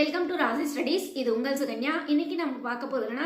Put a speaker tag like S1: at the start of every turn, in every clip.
S1: Welcome to ராசி studies இது உங்கள் சுகன்யா. இன்னைக்கு நம்ம பார்க்க போகிறதுனா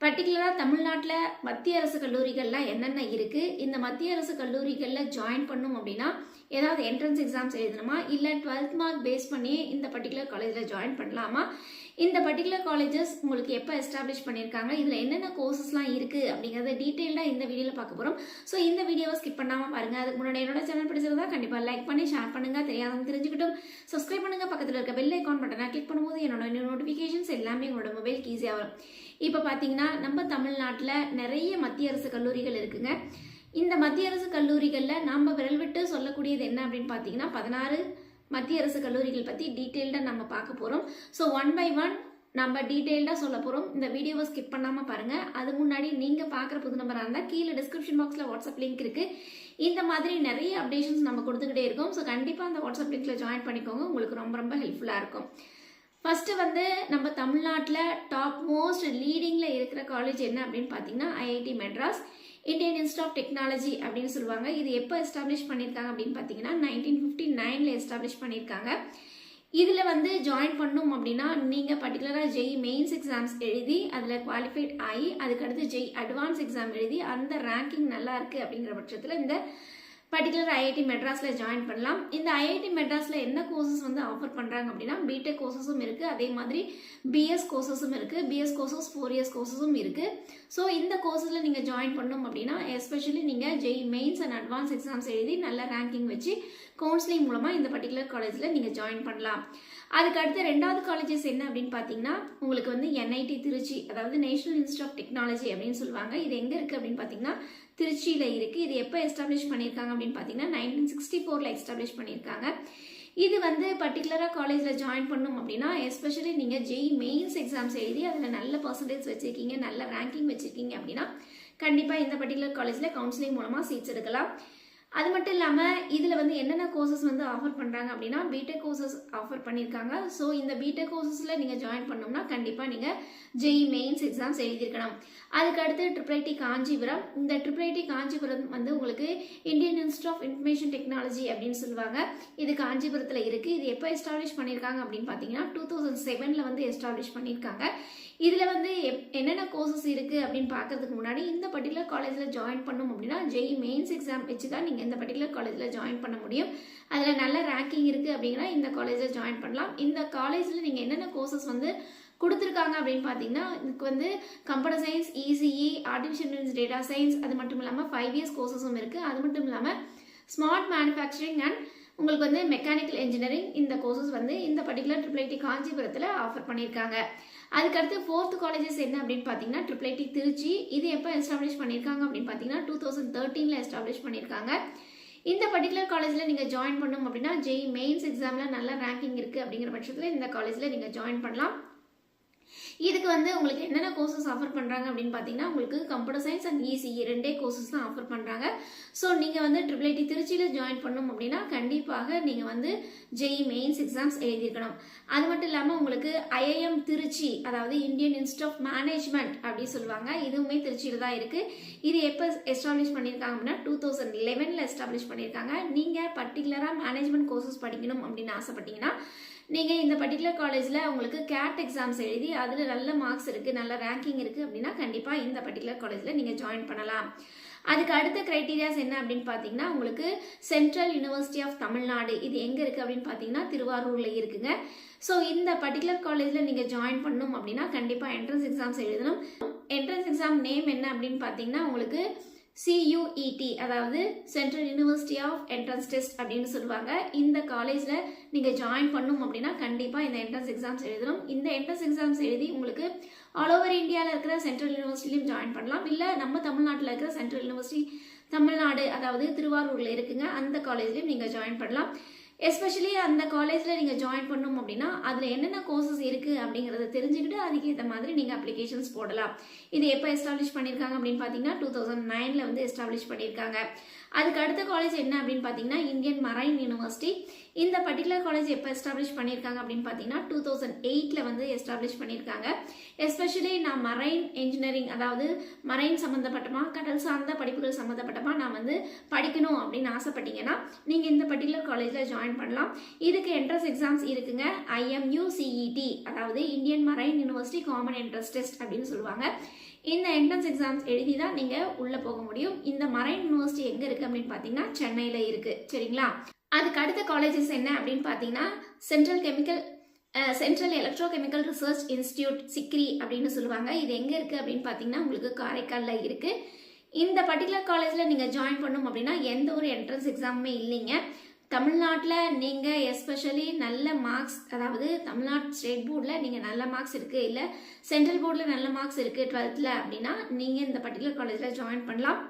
S1: பர்டிகுலராக தமிழ்நாட்டில் மத்திய அரசு கல்லூரிகள்லாம் என்னென்ன இருக்குது இந்த மத்திய அரசு கல்லூரிகளில் ஜாயின் பண்ணும் அப்படின்னா ஏதாவது என்ட்ரன்ஸ் எக்ஸாம்ஸ் எழுதணுமா? இல்லை டுவெல்த் மார்க் பேஸ் பண்ணி இந்த பர்டிகுலர் காலேஜில் ஜாயின் பண்ணலாமா? இந்த பர்டிகுலர் காலேஜஸ் உங்களுக்கு எப்போ எஸ்டாப்ளிஷ் பண்ணியிருக்காங்க? இதில் என்னென்ன கோர்சஸ்லாம் இருக்குது அப்படிங்கிறத டீட்டெயில்டாக இந்த வீடியோவில் பார்க்க போகிறோம் ஸோ இந்த வீடியோவை ஸ்கிப் பண்ணாமல் பாருங்கள் அதுக்கு முன்னாடி என்னோட சேனல் பிடிச்சிருந்தா கண்டிப்பாக லைக் பண்ணி ஷேர் பண்ணுங்கள் தெரியாதவங்க தெரிஞ்சுக்கிட்டும். சப்ஸ்கிரைப் பண்ணுங்கள் பக்கத்தில் இருக்க பெல் ஐக்கான் பட்டனை கிளிக் பண்ணும்போது என்னோட நோட்டிஃபிகேஷன்ஸ் எல்லாமே உங்களோட மொபைலுக்கு ஈஸியாக வரும். இப்போ பார்த்தீங்கன்னா நம்ம தமிழ்நாட்டில் நிறைய மத்திய அரசு கல்லூரிகள் இருக்குங்க. இந்த மத்திய அரசு கல்லூரிகளில் நம்ம விரல் விட்டு சொல்லக்கூடியது என்ன அப்படின்னு பார்த்தீங்கன்னா பதினாறு மத்திய அரசு கல்லூரிகள் பற்றி டீட்டெயில்டாக நம்ம பார்க்க போகிறோம் ஸோ ஒன் பை ஒன் நம்ம டீட்டெயில்டாக சொல்ல போகிறோம் இந்த வீடியோவை ஸ்கிப் பண்ணாமல் பாருங்கள் அது முன்னாடி நீங்கள் பார்க்குற புது நம்பராக இருந்தால் கீழே டிஸ்கிரிப்ஷன் பாக்ஸில் வாட்ஸ்அப் லிங்க் இருக்குது இந்த மாதிரி நிறைய அப்டேஷன்ஸ் நம்ம கொடுத்துக்கிட்டே இருக்கோம். ஸோ கண்டிப்பாக அந்த வாட்ஸ்அப் லிங்க்கில் ஜாயின் பண்ணிக்கோங்க. உங்களுக்கு ரொம்ப ரொம்ப ஹெல்ப்ஃபுல்லாக இருக்கும். ஃபஸ்ட்டு வந்து நம்ம தமிழ்நாட்டில் டாப் மோஸ்ட் லீடிங்கில் இருக்கிற காலேஜ் என்ன அப்படின்னு பார்த்தீங்கன்னா IIT Madras Indian institute of technology அப்படின்னு சொல்லுவாங்க. இது எப்போ எஸ்டாப்ளிஷ் பண்ணியிருக்காங்க அப்படின்னு பார்த்தீங்கன்னா நைன்டீன் ஃபிஃப்டி நைனில் எஸ்டாப்ளிஷ் பண்ணியிருக்காங்க இதில் வந்து ஜாயின் பண்ணும் அப்படின்னா நீங்கள் பர்டிகுலராக ஜெய் மெயின்ஸ் எக்ஸாம்ஸ் எழுதி அதில் குவாலிஃபைட் ஆகி அதுக்கடுத்து ஜெய் அட்வான்ஸ் எக்ஸாம் எழுதி அந்த ரேங்கிங் நல்லா இருக்குது அப்படிங்கிற பட்சத்தில் இந்த பர்டிகுலர் ஐஐடி மெட்ராஸில் ஜாயின் பண்ணலாம். இந்த ஐஐடி மெட்ராஸில் என்ன கோர்சஸ் வந்து ஆஃபர் பண்ணுறாங்க அப்படின்னா பிடெக் கோர்சஸும் இருக்குது அதே மாதிரி பிஎஸ் கோர்சஸும் இருக்குது பிஎஸ் கோர்சஸ் ஃபோர் இயர்ஸ் கோர்சஸும் இருக்குது ஸோ இந்த கோர்ஸில் நீங்கள் ஜாயின் பண்ணணும் அப்படின்னா எஸ்பெஷலி நீங்கள் JEE mains and advance exams எழுதி நல்ல ரேங்கிங் வச்சு கவுன்சிலிங் மூலமாக இந்த பர்டிகுலர் காலேஜில் நீங்கள் ஜாயின் பண்ணலாம். அதுக்கு அடுத்து ரெண்டாவது காலேஜஸ் என்ன அப்படின்னு பார்த்தீங்கன்னா உங்களுக்கு வந்து என்ஐடி திருச்சி அதாவது நேஷனல் இன்ஸ்டியூட் ஆஃப் டெக்னாலஜி அப்படின்னு சொல்லுவாங்க. இது எங்கே இருக்குது அப்படின்னு பார்த்தீங்கன்னா திருச்சியில் இருக்குது இது எப்போ எஸ்டாப்ளிஷ் பண்ணியிருக்காங்க அப்படின்னு பார்த்தீங்கன்னா நைன்டீன் சிக்ஸ்டி ஃபோரில் எஸ்டாப்ளிஷ் பண்ணியிருக்காங்க இது வந்து பர்டிகுலராக காலேஜில் ஜாயின் பண்ணும் அப்படின்னா எஸ்பெஷலி நீங்கள் ஜெய் மெயின்ஸ் எக்ஸாம்ஸ் எழுதி அதில் நல்ல பர்சன்டேஜ் வச்சுருக்கீங்க நல்ல ரேங்கிங் வச்சுருக்கீங்க அப்படின்னா கண்டிப்பாக இந்த பர்டிகுலர் காலேஜில் கவுன்சிலிங் மூலமாக சீட்ஸ் எடுக்கலாம் அது மட்டும் இல்லாமல் இதில் வந்து என்னென்ன கோர்சஸ் வந்து ஆஃபர் பண்ணுறாங்க அப்படின்னா பிடெக் கோர்சஸ் ஆஃபர் பண்ணியிருக்காங்க. ஸோ இந்த பிடெக் கோர்சஸில் நீங்கள் ஜாயின் பண்ணோம்னா கண்டிப்பாக நீங்கள் ஜெய் மெயின்ஸ் எக்ஸாம்ஸ் எழுதியிருக்கணும் அதுக்கு அடுத்து ட்ரிபிள் காஞ்சிபுரம். இந்த ட்ரிபிள் காஞ்சிபுரம் வந்து உங்களுக்கு Indian institute of information technology அப்படின்னு சொல்லுவாங்க. இது காஞ்சிபுரத்தில் இருக்குது இது எப்போ எஸ்டாப்ளிஷ் பண்ணியிருக்காங்க அப்படின்னு பார்த்தீங்கன்னா டூ தௌசண்ட் செவனில் வந்து எஸ்டாப்ளிஷ் பண்ணியிருக்காங்க. இதில் வந்து எப் என்னென்ன கோர்சஸ் இருக்குது அப்படின்னு பார்க்கறதுக்கு முன்னாடி இந்த பர்டிகுலர் காலேஜில் ஜாயின் பண்ணும் அப்படின்னா ஜெய் மெயின்ஸ் எக்ஸாம் வச்சு தான் நீங்கள் இந்த பர்டிகுலர் காலேஜில் ஜாயின் பண்ண முடியும். அதில் நல்ல ரேங்கிங் இருக்குது அப்படின்னா இந்த காலேஜில் ஜாயின் பண்ணலாம். இந்த காலேஜில் நீங்கள் என்னென்ன கோர்சஸ் வந்து கொடுத்துருக்காங்க அப்படின்னு பார்த்தீங்கன்னா இதுக்கு வந்து computer science ECE artificial intelligence data science அது மட்டும் இல்லாமல் ஃபைவ் இயர்ஸ் கோர்சஸும் இருக்குது அது மட்டும் இல்லாமல் ஸ்மார்ட் மேனுஃபேக்சரிங் அண்ட் உங்களுக்கு வந்து மெக்கானிக்கல் இன்ஜினியரிங் இந்த கோர்சஸ் வந்து இந்த பர்டிகுலர் ட்ரிபிள் ஐடி காஞ்சிபுரத்தில் ஆஃபர் பண்ணியிருக்காங்க. அதுக்கடுத்து ஃபோர்த் காலேஜஸ் என்ன அப்படின்னு பார்த்தீங்கன்னா ட்ரிபிள் ஐடி திருச்சி இது எப்போ எஸ்டாப்ளிஷ் பண்ணியிருக்காங்க அப்படின்னு பார்த்தீங்கன்னா டூ தௌசண்ட் தேர்ட்டீனில் எஸ்டாப்ளிஷ் பண்ணியிருக்காங்க. இந்த பர்டிகுலர் காலேஜில் நீங்கள் ஜாயின் பண்ணணும் அப்படின்னா ஜெய் மெயின்ஸ் எக்ஸாமில் நல்ல ரேங்கிங் இருக்குது அப்படிங்கிற பட்சத்தில் இந்த காலேஜில் நீங்கள் ஜாயின் பண்ணலாம். இதுக்கு வந்து உங்களுக்கு என்னென்ன கோர்சஸ் ஆஃபர் பண்ணுறாங்க அப்படின்னு பார்த்தீங்கன்னா உங்களுக்கு கம்ப்யூட்டர் சயின்ஸ் அண்ட் இசிஇ ரெண்டே கோர்சஸ் தான் ஆஃபர் பண்ணுறாங்க ஸோ நீங்கள் வந்து ட்ரிபிள் ஐடி திருச்சியில் ஜாயின் பண்ணும் அப்படின்னா கண்டிப்பாக நீங்கள் வந்து ஜெய் மெயின்ஸ் எக்ஸாம்ஸ் எழுதியிருக்கணும். அது மட்டும் இல்லாமல் உங்களுக்கு ஐஐஎம் திருச்சி அதாவது இந்தியன் இன்ஸ்டியூட் ஆஃப் மேனேஜ்மெண்ட் அப்படின்னு சொல்லுவாங்க. இதுவுமே திருச்சியில் தான் இருக்குது இது எப்போ எஸ்டாப்ளிஷ் பண்ணியிருக்காங்க அப்படின்னா டூ தௌசண்ட் லெவனில் எஸ்டாப்ளிஷ் பண்ணியிருக்காங்க. நீங்கள் பர்டிகுலராக மேனேஜ்மெண்ட் கோர்சஸ் படிக்கணும் அப்படின்னு ஆசைப்பட்டீங்கன்னா நீங்கள் இந்த பர்டிகுலர் காலேஜில் உங்களுக்கு கேட் எக்ஸாம்ஸ் எழுதி அதில் நல்ல மார்க்ஸ் இருக்குது நல்ல ரேங்கிங் இருக்குது அப்படின்னா கண்டிப்பாக இந்த பர்டிகுலர் காலேஜில் நீங்கள் ஜாயின் பண்ணலாம். அதுக்கு அடுத்த க்ரைட்டீரியாஸ் என்ன அப்படின்னு பார்த்தீங்கன்னா உங்களுக்கு சென்ட்ரல் யூனிவர்சிட்டி ஆஃப் தமிழ்நாடு இது எங்கே இருக்குது அப்படின்னு பார்த்தீங்கன்னா திருவாரூரில் இருக்குங்க. ஸோ இந்த பர்டிகுலர் காலேஜில் நீங்கள் ஜாயின் பண்ணணும் அப்படின்னா கண்டிப்பாக என்ட்ரன்ஸ் எக்ஸாம்ஸ் எழுதணும். என்ட்ரன்ஸ் எக்ஸாம் நேம் என்ன அப்படின்னு பார்த்தீங்கன்னா உங்களுக்கு சியூஇடி அதாவது central university of entrance test அப்படின்னு சொல்லுவாங்க. இந்த காலேஜில் நீங்கள் ஜாயின் பண்ணும் அப்படின்னா கண்டிப்பாக இந்த என்ட்ரன்ஸ் எக்ஸாம்ஸ் எழுதணும். இந்த என்ட்ரன்ஸ் எக்ஸாம்ஸ் எழுதி உங்களுக்கு ஆல் ஓவர் இந்தியாவில் இருக்கிற சென்ட்ரல் யூனிவர்சிட்டிலையும் ஜாயின் பண்ணலாம். இல்லை நம்ம தமிழ்நாட்டில் இருக்கிற சென்ட்ரல் யூனிவர்சிட்டி தமிழ்நாடு அதாவது திருவாரூரில் இருக்குங்க அந்த காலேஜ்லையும் நீங்கள் ஜாயின் பண்ணலாம். எஸ்பெஷலி அந்த காலேஜில் நீங்கள் ஜாயின் பண்ணணும் அப்படின்னா அதில் என்னென்ன கோர்சஸ் இருக்குது அப்படிங்கிறத தெரிஞ்சுக்கிட்டு அதுக்கேற்ற மாதிரி நீங்கள் அப்ளிகேஷன்ஸ் போடலாம். இது எப்போ எஸ்டாப்ளிஷ் பண்ணியிருக்காங்க அப்படின்னு பார்த்தீங்கன்னா டூ தௌசண்ட் நைனில் வந்து எஸ்டாப்ளிஷ் பண்ணியிருக்காங்க அதுக்கு அடுத்த காலேஜ் என்ன அப்படின்னு பார்த்தீங்கன்னா இந்தியன் மரைன் யூனிவர்சிட்டி இந்த பர்டிகுலர் காலேஜ் எப்போ எஸ்டாப்ளிஷ் பண்ணியிருக்காங்க அப்படின்னு பார்த்தீங்கன்னா டூ தௌசண்ட் எயிட்டில் வந்து எஸ்டாப்ளிஷ் பண்ணியிருக்காங்க. எஸ்பெஷலி நான் மரைன் இன்ஜினியரிங் அதாவது மரைன் சம்மந்தப்பட்டமா கடல் சார்ந்த படிப்புகள் சம்மந்தப்பட்டமா நான் வந்து படிக்கணும் அப்படின்னு ஆசைப்பட்டீங்கன்னா நீங்கள் இந்த பர்டிகுலர் காலேஜில் ஜாயின் பண்ணலாம். இதுக்கு என்ட்ரன்ஸ் எக்ஸாம்ஸ் இருக்குங்க. ஐஎம்யூ சிஇடி அதாவது Indian marine university common entrance test அப்படின்னு சொல்லுவாங்க. இந்த என்ட்ரன்ஸ் எக்ஸாம்ஸ் எழுதி தான் நீங்கள் உள்ளே போக முடியும். இந்த மரைன் யூனிவர்சிட்டி எங்கே இருக்குது அப்படின்னு பார்த்தீங்கன்னா சென்னையில் இருக்குது சரிங்களா? அதுக்கு அடுத்த காலேஜஸ் என்ன அப்படின்னு பார்த்தீங்கன்னா central chemical central electro chemical research institute CECRI அப்படின்னு சொல்லுவாங்க. இது எங்கே இருக்குது அப்படின்னு பார்த்தீங்கன்னா உங்களுக்கு காரைக்காலில் இருக்குது இந்த பர்டிகுலர் காலேஜில் நீங்கள் ஜாயின் பண்ணும் அப்படின்னா எந்த ஒரு என்ட்ரன்ஸ் எக்ஸாமுமே இல்லைங்க. தமிழ்நாட்டில் நீங்கள் எஸ்பெஷலி நல்ல மார்க்ஸ் அதாவது தமிழ்நாடு ஸ்டேட் போர்டில் நீங்கள் நல்ல மார்க்ஸ் இருக்குது இல்லை சென்ட்ரல் போர்டில் நல்ல மார்க்ஸ் இருக்குது டுவெல்த்தில் அப்படின்னா நீங்கள் இந்த பர்டிகுலர் காலேஜில் ஜாயின் பண்ணலாம்.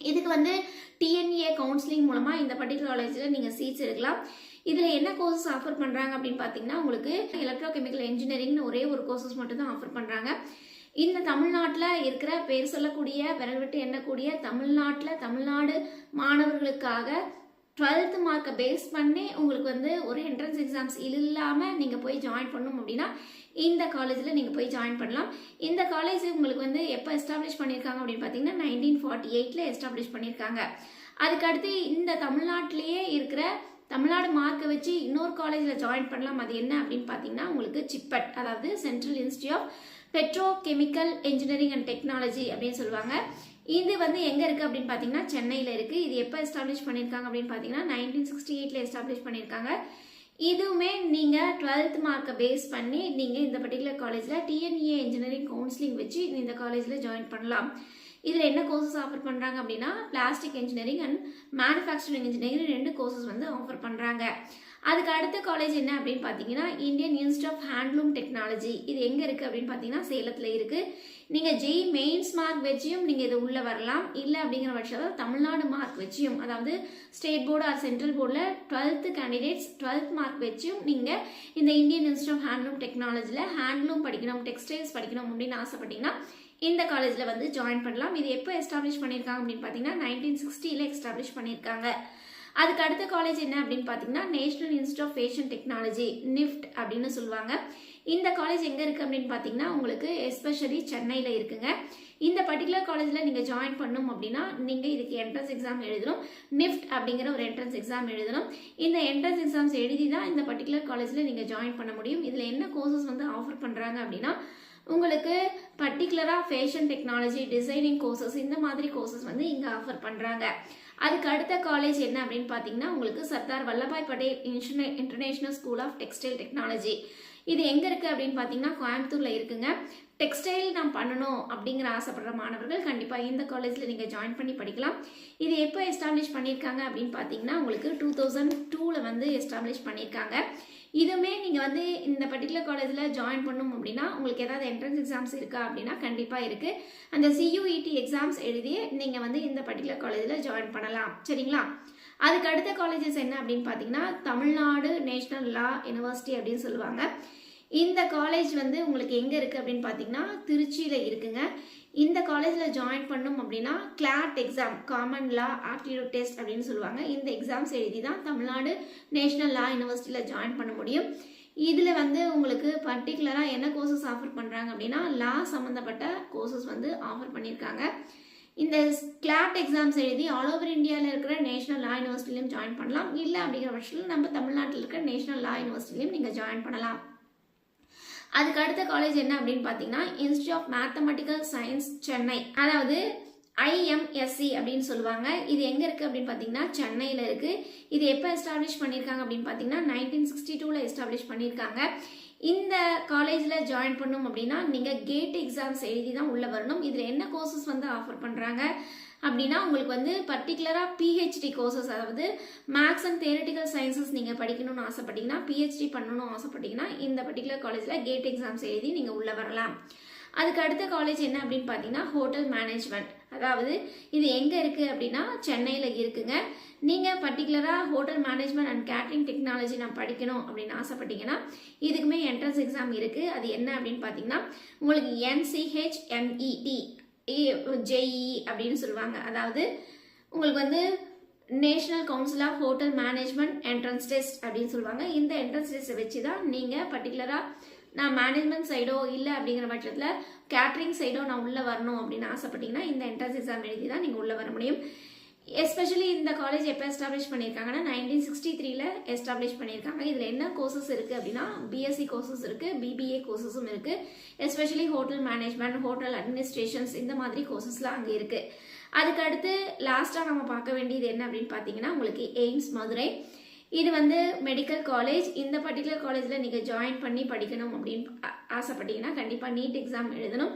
S1: இதுக்கு வந்து டிஎன்ஏ கவுன்சிலிங் மூலமாக இந்த பர்டிகுலர் காலேஜில் நீங்கள் சீட்ஸ் எடுக்கலாம். இதில் என்ன கோர்சஸ் ஆஃபர் பண்ணுறாங்க அப்படின்னு பார்த்தீங்கன்னா உங்களுக்கு எலக்ட்ரோ கெமிக்கல் இன்ஜினியரிங்னு ஒரே ஒரு கோர்சஸ் மட்டும் தான் ஆஃபர் பண்ணுறாங்க இந்த தமிழ்நாட்டில் இருக்கிற பேர் சொல்லக்கூடிய விரல் விட்டு எண்ணக்கூடிய தமிழ்நாட்டில் தமிழ்நாடு மாணவர்களுக்காக டுவெல்த் மார்க்கை பேஸ் பண்ணி உங்களுக்கு வந்து ஒரு என்ட்ரன்ஸ் எக்ஸாம்ஸ் இல்லாமல் நீங்கள் போய் ஜாயின் பண்ணணும் அப்படின்னா இந்த காலேஜில் நீங்கள் போய் ஜாயின் பண்ணலாம். இந்த காலேஜ் உங்களுக்கு வந்து எப்போ எஸ்டாப்ளிஷ் பண்ணியிருக்காங்க அப்படின்னு பார்த்தீங்கன்னா நைன்டீன் ஃபார்ட்டி எயிட்டில் எஸ்டாப்ளிஷ் பண்ணியிருக்காங்க அதுக்கடுத்து இந்த தமிழ்நாட்டிலேயே இருக்கிற தமிழ்நாடு மார்க்கை வச்சு இன்னொரு காலேஜில் ஜாயின் பண்ணலாம். அது என்ன அப்படின்னு பார்த்தீங்கன்னா உங்களுக்கு சிப்பட் அதாவது central institute of petro chemical engineering and technology அப்படின்னு சொல்லுவாங்க. இது வந்து எங்கே இருக்குது அப்படின்னு பார்த்தீங்கன்னா சென்னையில் இருக்குது இது எப்போ எஸ்டாப்ளிஷ் பண்ணியிருக்காங்க அப்படின்னு பார்த்தீங்கன்னா நைன்டீன் சிக்ஸ்டி எயிட்டில் எஸ்டாப்ளிஷ் பண்ணியிருக்காங்க இதுவுமே நீங்கள் டுவெல்த் மார்க்கை பேஸ் பண்ணி நீங்கள் இந்த பர்டிகுலர் காலேஜில் டிஎன்இஏ இன்ஜினியரிங் கவுன்சிலிங் வச்சு இந்த காலேஜில் ஜாயின் பண்ணலாம். இதில் என்ன கோர்சஸ் ஆஃபர் பண்ணுறாங்க அப்படின்னா plastic engineering and manufacturing engineering ரெண்டு கோர்சஸ் வந்து ஆஃபர் பண்ணுறாங்க அதுக்கு அடுத்த காலேஜ் என்ன அப்படின்னு பார்த்தீங்கன்னா Indian institute of handloom technology இது எங்கே இருக்குது அப்படின்னு பார்த்தீங்கன்னா சேலத்தில் இருக்குது நீங்கள் ஜெய் மெயின்ஸ் மார்க் வச்சியும் நீங்கள் இது உள்ளே வரலாம். இல்லை அப்படிங்கிற பட்சத்தில் தமிழ்நாடு மார்க் வச்சியும் அதாவது ஸ்டேட் போர்டு ஆர் சென்ட்ரல் போர்டில் டுவெல்த்து கேண்டிடேட்ஸ் டுவெல்த் மார்க் வச்சியும் நீங்கள் இந்த இந்தியன் இன்ஸ்டியூட் ஆஃப் ஹேண்ட்லூம் டெக்னாலஜியில் ஹேண்ட்லூம் படிக்கணும் டெக்ஸ்டைல்ஸ் படிக்கணும் அப்படின்னு ஆசைப்பட்டீங்கன்னா இந்த காலேஜில் வந்து ஜாயின் பண்ணலாம். இது எப்போ எஸ்டாப்ளிஷ் பண்ணியிருக்காங்க அப்படின்னு பார்த்தீங்கன்னா நைன்டீன் சிக்ஸ்டியில் எஸ்டாப்ளிஷ் பண்ணியிருக்காங்க. அதுக்கு அடுத்த காலேஜ் என்ன அப்படின்னு பார்த்தீங்கன்னா national institute of fashion technology NIFT அப்படின்னு சொல்லுவாங்க. இந்த காலேஜ் எங்கே இருக்குது அப்படின்னு பார்த்தீங்கன்னா உங்களுக்கு எஸ்பெஷலி சென்னையில் இருக்குங்க. இந்த பர்டிகுலர் காலேஜில் நீங்கள் ஜாயின் பண்ணணும் அப்படின்னா நீங்கள் இதுக்கு என்ட்ரன்ஸ் எக்ஸாம் எழுதணும். நிஃப்ட் அப்படிங்கிற ஒரு என்ட்ரன்ஸ் எக்ஸாம் எழுதணும். இந்த என்ட்ரன்ஸ் எக்ஸாம்ஸ் எழுதி தான் இந்த பர்டிகுலர் காலேஜில் நீங்கள் ஜாயின் பண்ண முடியும். இதில் என்ன கோர்சஸ் வந்து ஆஃபர் பண்ணுறாங்க அப்படின்னா உங்களுக்கு பர்டிகுலராக ஃபேஷன் டெக்னாலஜி டிசைனிங் கோர்சஸ் இந்த மாதிரி கோர்சஸ் வந்து இங்கே ஆஃபர் பண்ணுறாங்க அதுக்கு அடுத்த காலேஜ் என்ன அப்படின்னு பார்த்தீங்கன்னா உங்களுக்கு Sardar Vallabhbhai Patel international school of textile technology இது எங்கே இருக்குது அப்படின்னு பார்த்தீங்கன்னா கோயம்புத்தூரில் இருக்குங்க. டெக்ஸ்டைல் நான் பண்ணணும் அப்படிங்கிற ஆசைப்படுற மாணவர்கள் கண்டிப்பாக இந்த காலேஜில் நீங்கள் ஜாயின் பண்ணி படிக்கலாம். இது எப்போ எஸ்டாப்ளிஷ் பண்ணியிருக்காங்க அப்படின்னு பார்த்தீங்கன்னா உங்களுக்கு டூ தௌசண்ட் டூவில் வந்து எஸ்டாப்ளிஷ் பண்ணியிருக்காங்க. இதுவுமே நீங்கள் வந்து இந்த பர்டிகுலர் காலேஜில் ஜாயின் பண்ணும் அப்படின்னா உங்களுக்கு ஏதாவது என்ட்ரன்ஸ் எக்ஸாம்ஸ் இருக்கா அப்படின்னா கண்டிப்பாக இருக்குது அந்த சியூஇடி எக்ஸாம்ஸ் எழுதி நீங்கள் வந்து இந்த பர்டிகுலர் காலேஜில் ஜாயின் பண்ணலாம். சரிங்களா? அதுக்கு அடுத்த காலேஜஸ் என்ன அப்படின்னு பார்த்தீங்கன்னா தமிழ்நாடு நேஷனல் லா யூனிவர்சிட்டி அப்படின்னு சொல்லுவாங்க. இந்த காலேஜ் வந்து உங்களுக்கு எங்கே இருக்குது அப்படின்னு பார்த்தீங்கன்னா திருச்சியில் இருக்குங்க. இந்த காலேஜில் ஜாயின் பண்ணும் அப்படின்னா CLAT exam common law aptitude test அப்படின்னு சொல்லுவாங்க. இந்த எக்ஸாம்ஸ் எழுதி தான் தமிழ்நாடு நேஷனல் லா யூனிவர்சிட்டியில் ஜாயின் பண்ண முடியும். இதில் வந்து உங்களுக்கு பர்டிகுலராக என்ன கோர்சஸ் ஆஃபர் பண்ணுறாங்க அப்படின்னா லா சம்மந்தப்பட்ட கோர்சஸ் வந்து ஆஃபர் பண்ணியிருக்காங்க. இந்த கிளாட் எக்ஸாம்ஸ் எழுதி ஆல் ஓவர் இந்தியாவில் இருக்கிற நேஷனல் லா யூனிவர்சிட்டிலையும் ஜாயின் பண்ணலாம். இல்லை அப்படிங்கிற பட்சத்தில் நம்ம தமிழ்நாட்டில் இருக்கிற நேஷனல் லா யூனிவர்சிட்டிலையும் நீங்கள் ஜாயின் பண்ணலாம். அதுக்கு அடுத்த காலேஜ் என்ன அப்படின்னு பார்த்தீங்கன்னா institute of mathematical science Chennai அதாவது ஐஎம்எஸ்சி அப்படின்னு சொல்லுவாங்க. இது எங்கே இருக்குது அப்படின்னு பார்த்தீங்கன்னா சென்னையில் இருக்குது இது எப்போ எஸ்டாப்ளிஷ் பண்ணியிருக்காங்க அப்படின்னு பார்த்தீங்கன்னா நைன்டீன் சிக்ஸ்டி டூவில் எஸ்டாப்ளிஷ் பண்ணியிருக்காங்க. இந்த காலேஜில் ஜாயின் பண்ணும் அப்படின்னா நீங்கள் கேட் எக்ஸாம்ஸ் எழுதி தான் உள்ளே வரணும். இதில் என்ன கோர்சஸ் வந்து ஆஃபர் பண்ணுறாங்க அப்படின்னா உங்களுக்கு வந்து பர்டிகுலராக பிஹெச்டி கோர்சஸ் அதாவது மேக்ஸ் அண்ட் தியரட்டிக்கல் சயின்சஸ் நீங்கள் படிக்கணும்னு ஆசைப்பட்டீங்கன்னா பிஹெச்டி பண்ணணும்னு ஆசைப்பட்டீங்கன்னா இந்த பர்டிகுலர் காலேஜில் கேட் எக்ஸாம்ஸ் எழுதி நீங்கள் உள்ளே வரலாம். அதுக்கு அடுத்த காலேஜ் என்ன அப்படின்னு பார்த்தீங்கன்னா ஹோட்டல் மேனேஜ்மெண்ட் அதாவது இது எங்கே இருக்குது அப்படின்னா சென்னையில் இருக்குங்க. நீங்கள் பர்டிகுலராக hotel management and catering technology நான் படிக்கணும் அப்படின்னு ஆசைப்பட்டீங்கன்னா இதுக்குமே என்ட்ரன்ஸ் எக்ஸாம் இருக்குது அது என்ன அப்படின்னு பார்த்தீங்கன்னா உங்களுக்கு என்சிஹெச்எம்இடி ஜேஇ அப்படின்னு சொல்லுவாங்க. அதாவது உங்களுக்கு வந்து national council of hotel management entrance test அப்படின்னு சொல்லுவாங்க. இந்த என்ட்ரன்ஸ் டெஸ்ட்டை வச்சு தான் நீங்கள் பர்டிகுலராக நான் மேனேஜ்மெண்ட் சைடோ இல்லை அப்படிங்கிற பட்சத்தில் கேட்ரிங் சைடோ நான் உள்ளே வரணும் அப்படின்னு ஆசைப்பட்டீங்கன்னா இந்த என்ட்ரன்ஸ் எக்ஸாம் எழுதி தான் நீங்கள் உள்ளே வர முடியும். எஸ்பெஷலி இந்த காலேஜ் எப்போ எஸ்டாப்ளிஷ் பண்ணியிருக்காங்கன்னா நைன்டீன் சிக்ஸ்டி த்ரீல எஸ்டாப்ளிஷ் பண்ணியிருக்காங்க இதில் என்ன கோர்சஸ் இருக்குது அப்படின்னா பிஎஸ்சி கோர்சஸ் இருக்குது பிபிஏ கோர்சஸும் இருக்குது especially hotel management hotel administrations இந்த மாதிரி கோர்சஸ்லாம் அங்கே இருக்குது அதுக்கு அடுத்து லாஸ்ட்டாக நம்ம பார்க்க வேண்டியது என்ன அப்படின்னு பார்த்தீங்கன்னா உங்களுக்கு எய்ம்ஸ் மதுரை இது வந்து மெடிக்கல் காலேஜ் இந்த பர்டிகுலர் காலேஜில் நீங்கள் ஜாயின் பண்ணி படிக்கணும் அப்படின்னு ஆசைப்பட்டீங்கன்னா கண்டிப்பாக நீட் எக்ஸாம் எழுதணும்.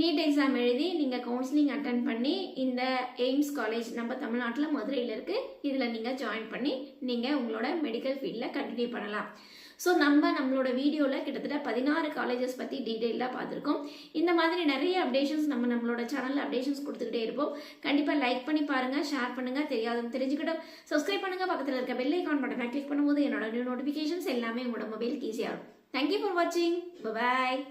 S1: நீட் எக்ஸாம் எழுதி நீங்கள் கவுன்சிலிங் அட்டன் பண்ணி இந்த எய்ம்ஸ் காலேஜ் நம்ம தமிழ்நாட்டில் மதுரையில் இருக்குது இதில் நீங்கள் ஜாயின் பண்ணி நீங்கள் உங்களோட மெடிக்கல் ஃபீல்டில் கண்டினியூ பண்ணலாம். ஸோ நம்ம நம்மளோட வீடியோவில் கிட்டத்தட்ட பதினாறு காலேஜஸ் பற்றி டீட்டெயிலாக பார்த்துருக்கோம். இந்த மாதிரி நிறைய அப்டேஷன்ஸ் நம்ம நம்மளோட சேனலில் அப்டேஷன்ஸ் கொடுத்துக்கிட்டே இருப்போம். கண்டிப்பாக லைக் பண்ணி பாருங்கள் ஷேர் பண்ணுங்கள் தெரியாதவங்க தெரிஞ்சுக்கிட்டோம் சப்ஸ்கிரைப் பண்ணுங்கள் பக்கத்தில் இருக்க பெல் ஐக்கான் பட்டனை கிளிக் பண்ணும்போது என்னோட நியூ நோட்டிஃபிகேஷன்ஸ் எல்லாமே உங்களோட மொபைலுக்கு ஈஸியாக இருக்கும். தேங்க்யூ ஃபார் வாட்சிங் பாய்